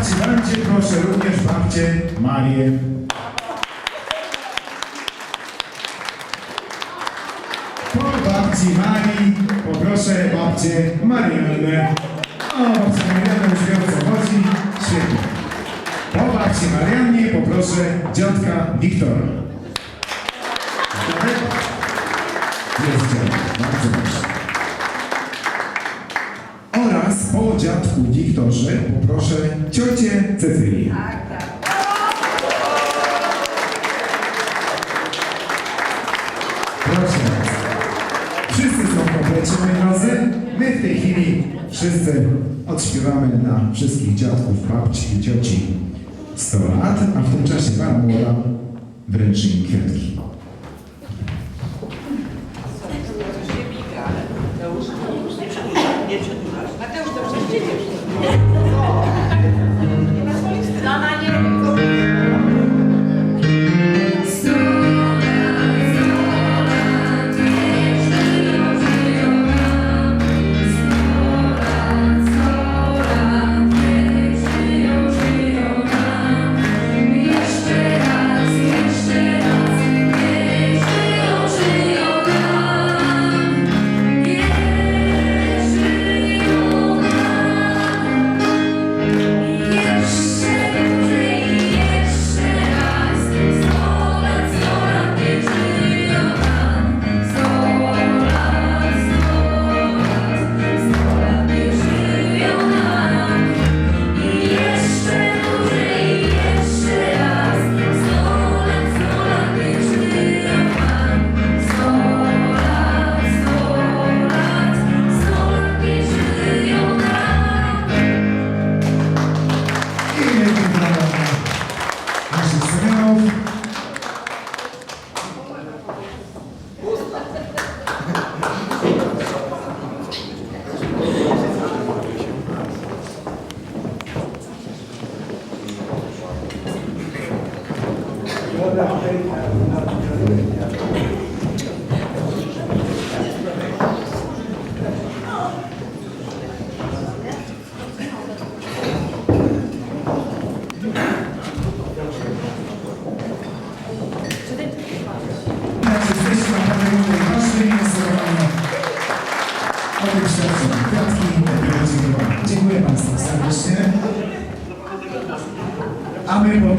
Wandzie proszę również babcię Marię. Po babci Marii poproszę babcię Mariannę. O, babcia Marianna już wie o co chodzi. Świetnie. Po babci Mariannie poproszę dziadka Wiktora. Jest dziadek, bardzo proszę. Dziadku Wiktorze poproszę ciocię Cecylię. Proszę bardzo. Wszyscy są w komplecie, moi drodzy. My w tej chwili wszyscy odśpiewamy na wszystkich dziadków, babci i cioci 100 lat, a w tym czasie Pan młoda wręczy im kwiatki. Mateusz, to Thank you. I wielkie serdecznie. A my po